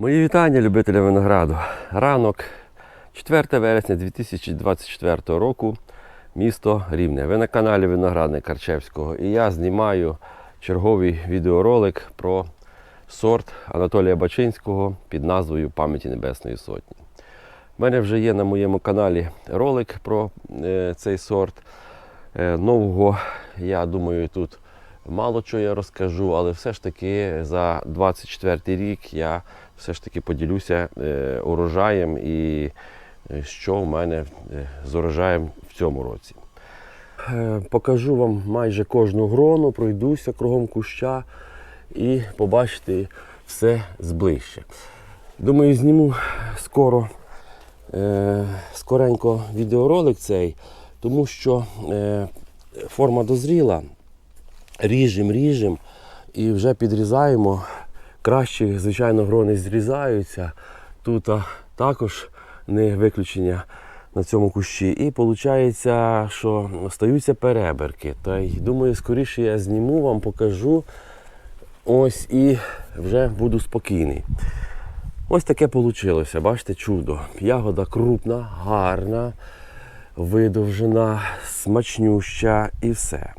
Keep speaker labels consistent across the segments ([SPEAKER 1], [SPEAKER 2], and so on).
[SPEAKER 1] Мої вітання любителям винограду. Ранок 4 вересня 2024 року, місто Рівне. Ви на каналі Виноградник Карчевського і я знімаю черговий відеоролик про сорт Анатолія Бачинського під назвою Пам'яті Небесної Сотні. У мене вже є на моєму каналі ролик про е, цей сорт. Е, нового, я думаю, тут мало чого я розкажу, але все ж таки за 24 рік я все ж таки поділюся е, урожаєм і е, що в мене е, з урожаєм в цьому році. Покажу вам майже кожну грону, пройдуся кругом куща і побачите все зближче. Думаю, зніму скоро скоренько відеоролик цей, тому що форма дозріла, ріжемо, ріжемо і вже підрізаємо. Кращі, звичайно, грони зрізаються. Тут також не виключення на цьому кущі. І виходить, що стаються переберки. Та й думаю, скоріше я зніму вам, покажу. Ось і вже буду спокійний. Ось таке вийшло. Бачите, чудо. Ягода крупна, гарна, видовжена, смачнюща і все.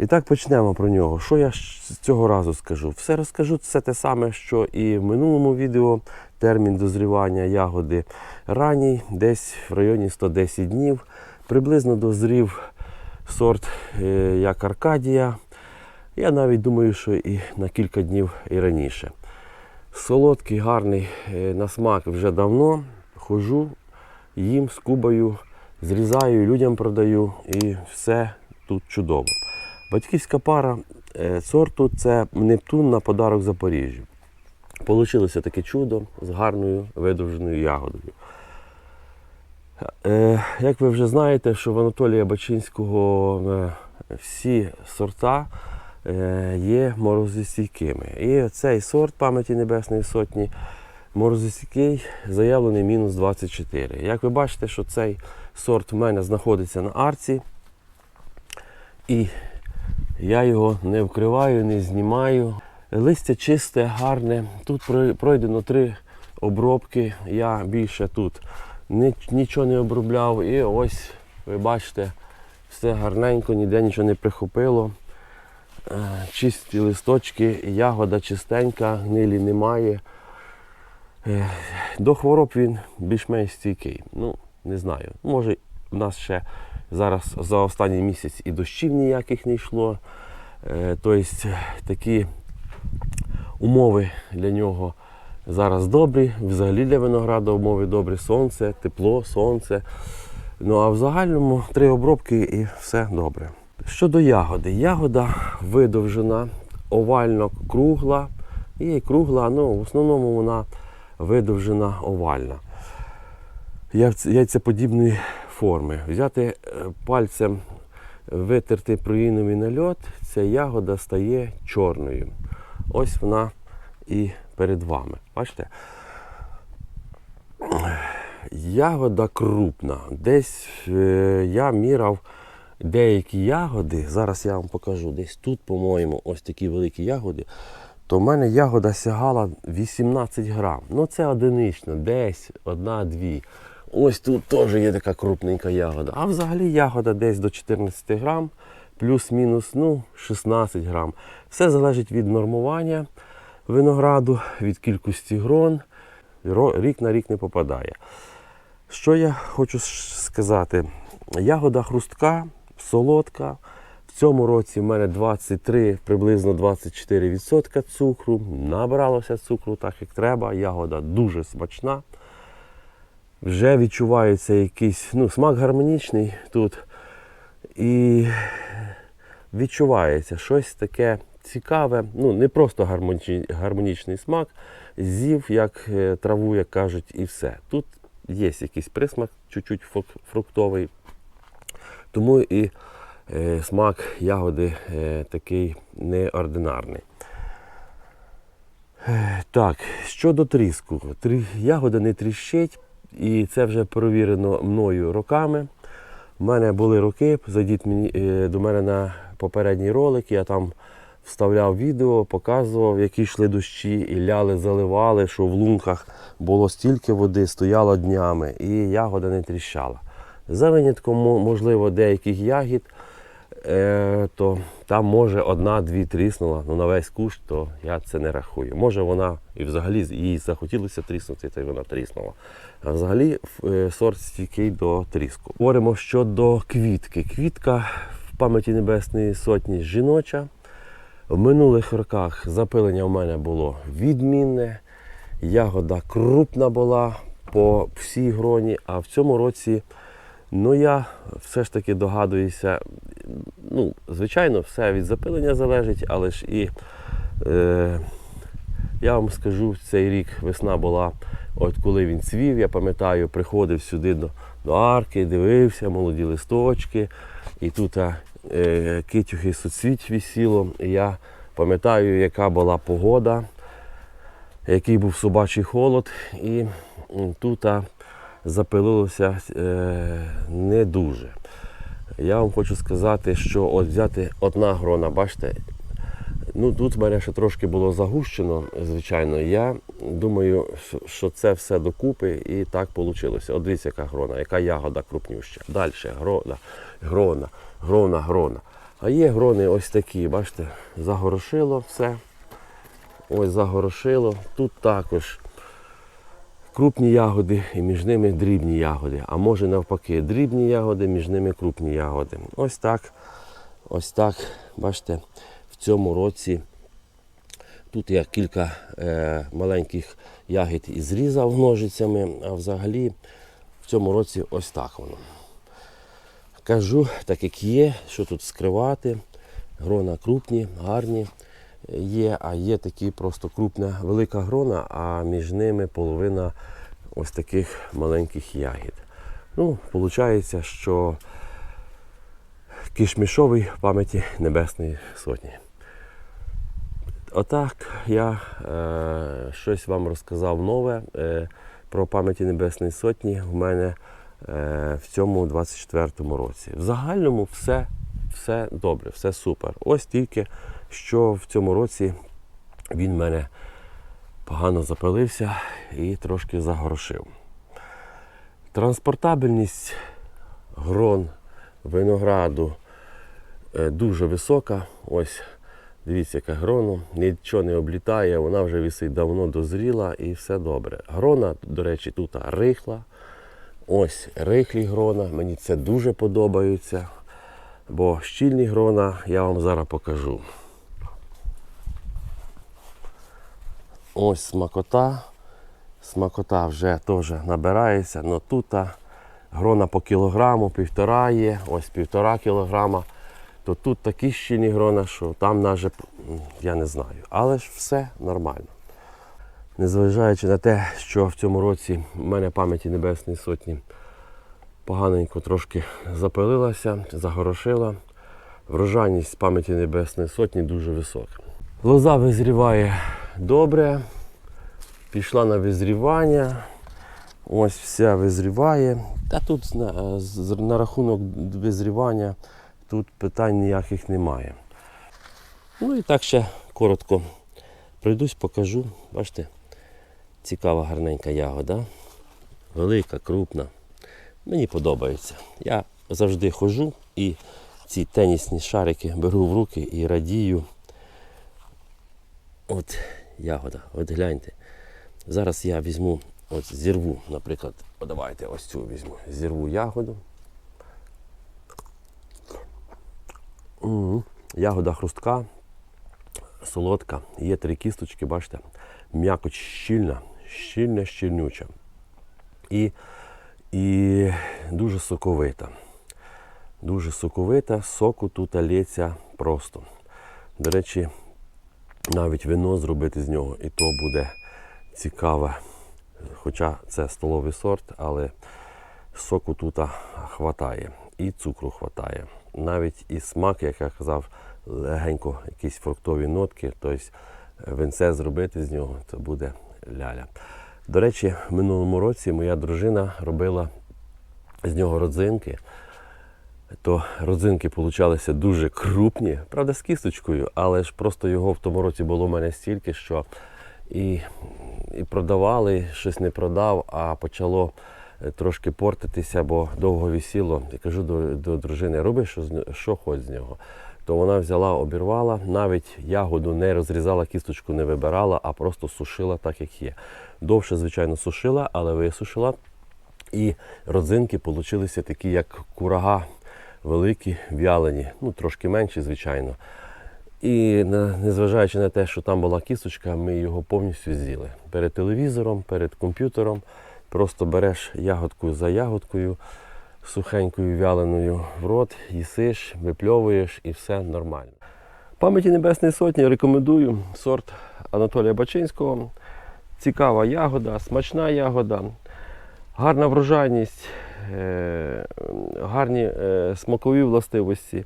[SPEAKER 1] І так почнемо про нього. Що я з цього разу скажу? Все розкажу все те саме, що і в минулому відео. Термін дозрівання ягоди ранній, десь в районі 110 днів. Приблизно дозрів сорт е, як Аркадія. Я навіть думаю, що і на кілька днів і раніше. Солодкий, гарний е, на смак вже давно. Хожу, їм скубаю, зрізаю, людям продаю і все тут чудово. Батьківська пара е, сорту це Нептун на подарок Запоріжжю. Получилося таке чудо з гарною видовженою ягодою. Е, Як ви вже знаєте, що в Анатолія Бачинського е, всі сорта є морозостійкими. І цей сорт пам'яті Небесної Сотні морозостійкий заявлений мінус 24. Як ви бачите, що цей сорт в мене знаходиться на арці. І я його не вкриваю, не знімаю. Листя чисте, гарне. Тут пройдено три обробки. Я більше тут нічого не обробляв. І ось ви бачите, все гарненько, ніде нічого не прихопило. Е, Чисті листочки, ягода чистенька, гнилі немає. Е, До хвороб він більш-менш стійкий. Ну, не знаю. Може, в нас ще зараз за останній місяць і дощів ніяких не йшло. Е, Тобто такі умови для нього зараз добрі. Взагалі для винограду умови добрі. Сонце, тепло, сонце. Ну а в загальному три обробки і все добре. Щодо ягоди, ягода видовжена, овально кругла і кругла, ну в основному вона видовжена овальна. Яйцеподібної форми. Взяти е, пальцем, витерти проїновий нальот, ця ягода стає чорною. Ось вона і перед вами. Бачите? Ягода крупна. Десь е, я міряв деякі ягоди. Зараз я вам покажу. Десь тут, по-моєму, ось такі великі ягоди. То в мене ягода сягала 18 грам. Ну це одинично, десь одна-дві. Ось тут теж є така крупненька ягода. А взагалі ягода десь до 14 грам, плюс-мінус ну, 16 грам. Все залежить від нормування винограду, від кількості грон. Рік на рік не попадає. Що я хочу сказати? Ягода хрустка, солодка. В цьому році в мене 23, приблизно 24% цукру. Набралося цукру так, як треба. Ягода дуже смачна. Вже відчувається якийсь ну, смак гармонічний тут. І відчувається щось таке цікаве. Ну, не просто гармонічний, смак, з'їв, як е, траву, як кажуть, і все. Тут є якийсь присмак, чуть-чуть фруктовий. Тому і е, смак ягоди е, такий неординарний. Е, Так, щодо тріску. Трі... Ягода не тріщить, і це вже перевірено мною роками. У мене були роки, зайдіть мені, е, до мене на попередній ролик, я там вставляв відео, показував, які йшли дощі, і ляли, заливали, що в лунках було стільки води, стояло днями, і ягода не тріщала. За винятком, можливо, деяких ягід, е, то там може одна, дві тріснула, ну на весь кущ, то я це не рахую. Може вона і взагалі їй захотілося тріснути, то й вона тріснула. А взагалі е, сорт стійкий до тріску. Говоримо щодо квітки. Квітка в пам'яті Небесної Сотні жіноча. В минулих роках запилення в мене було відмінне, ягода крупна була по всій гроні, а в цьому році ну я все ж таки догадуюся, ну, звичайно, все від запилення залежить, але ж і е, я вам скажу, цей рік весна була, от коли він цвів, я пам'ятаю, приходив сюди до, до арки, дивився, молоді листочки, і тут е, китюхи суцвіть висіло. І я пам'ятаю, яка була погода, який був собачий холод, і тут запилилося е, не дуже. Я вам хочу сказати, що от взяти одна грона, бачите, Ну, тут мене ще трошки було загущено, звичайно. Я думаю, що це все докупи і так вийшло. От дивіться, яка грона, яка ягода крупнюща. Далі грона, грона, грона, грона. А є грони ось такі, бачите, загорошило все. Ось загорошило. Тут також крупні ягоди і між ними дрібні ягоди. А може навпаки, дрібні ягоди, між ними крупні ягоди. Ось так, ось так, бачите, в цьому році тут я кілька е, маленьких ягід і зрізав ножицями, а взагалі в цьому році ось так воно. Кажу, так як є, що тут скривати. Грона крупні, гарні є, а є такі просто крупна, велика грона, а між ними половина ось таких маленьких ягід. Ну, виходить, що кишмішовий в пам'яті Небесної Сотні. Отак я е, щось вам розказав нове е, про пам'яті Небесної Сотні в мене е, в цьому 24-му році. В загальному все, все добре, все супер. Ось тільки що в цьому році він мене погано запалився і трошки загорошив. Транспортабельність грон винограду е, дуже висока. Ось дивіться, яка грона, нічого не облітає, вона вже висить давно дозріла і все добре. Грона, до речі, тут рихла. Ось рихлі грона, мені це дуже подобається. Бо щільні грона я вам зараз покажу. Ось смакота. Смакота вже теж набирається, але тут грона по кілограму, півтора є, ось півтора кілограма. То тут такі щільні грона, що там навіть я не знаю. Але ж все нормально. Незважаючи на те, що в цьому році в мене пам'яті Небесної Сотні поганенько трошки запилилася, загорошила. Врожайність пам'яті Небесної Сотні дуже висока. Лоза визріває добре, пішла на визрівання. Ось вся визріває. Та тут на, на рахунок визрівання тут питань ніяких немає. Ну і так ще коротко пройдусь, покажу. Бачите, цікава гарненька ягода. Велика, крупна. Мені подобається. Я завжди ходжу і ці тенісні шарики беру в руки і радію. От ягода, от гляньте. Зараз я візьму, от зірву, наприклад, о, давайте ось цю візьму. Зірву ягоду. М, Ягода хрустка, солодка, є три кісточки, бачите, м'якоть щільна, щільна, щільнюча. І, і дуже соковита. Дуже соковита, соку тут лється просто. До речі, навіть вино зробити з нього, і то буде цікаве. Хоча це столовий сорт, але соку тут хватає, і цукру хватає. Навіть і смак, як я казав, легенько якісь фруктові нотки, тобто винце зробити з нього, це буде ляля. До речі, в минулому році моя дружина робила з нього родзинки. то родзинки получалися дуже крупні, правда, з кісточкою, але ж просто його в тому році було в мене стільки, що і, і продавали, щось не продав, а почало е, трошки портитися, бо довго висіло. Я кажу до, до дружини, роби що, що хоч з нього. То вона взяла, обірвала, навіть ягоду не розрізала, кісточку не вибирала, а просто сушила так, як є. Довше, звичайно, сушила, але висушила. І родзинки получилися такі, як курага, великі, в'ялені, ну трошки менші, звичайно. І незважаючи на те, що там була кісточка, ми його повністю з'їли. Перед телевізором, перед комп'ютером. Просто береш ягодку за ягодкою, сухенькою вяленою в рот, їсиш, випльовуєш і все нормально. Пам'яті Небесної Сотні рекомендую сорт Анатолія Бачинського. Цікава ягода, смачна ягода, гарна врожайність, е, гарні е, смакові властивості.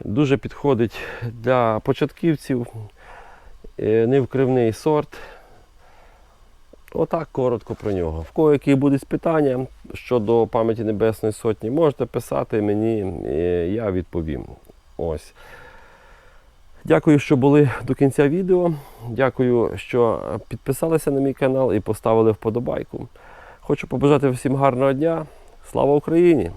[SPEAKER 1] Дуже підходить для початківців, е, невкривний сорт. Отак коротко про нього. В кого які будуть питання щодо пам'яті Небесної Сотні, можете писати мені, я відповім. Ось. Дякую, що були до кінця відео. Дякую, що підписалися на мій канал і поставили вподобайку. Хочу побажати всім гарного дня. Слава Україні!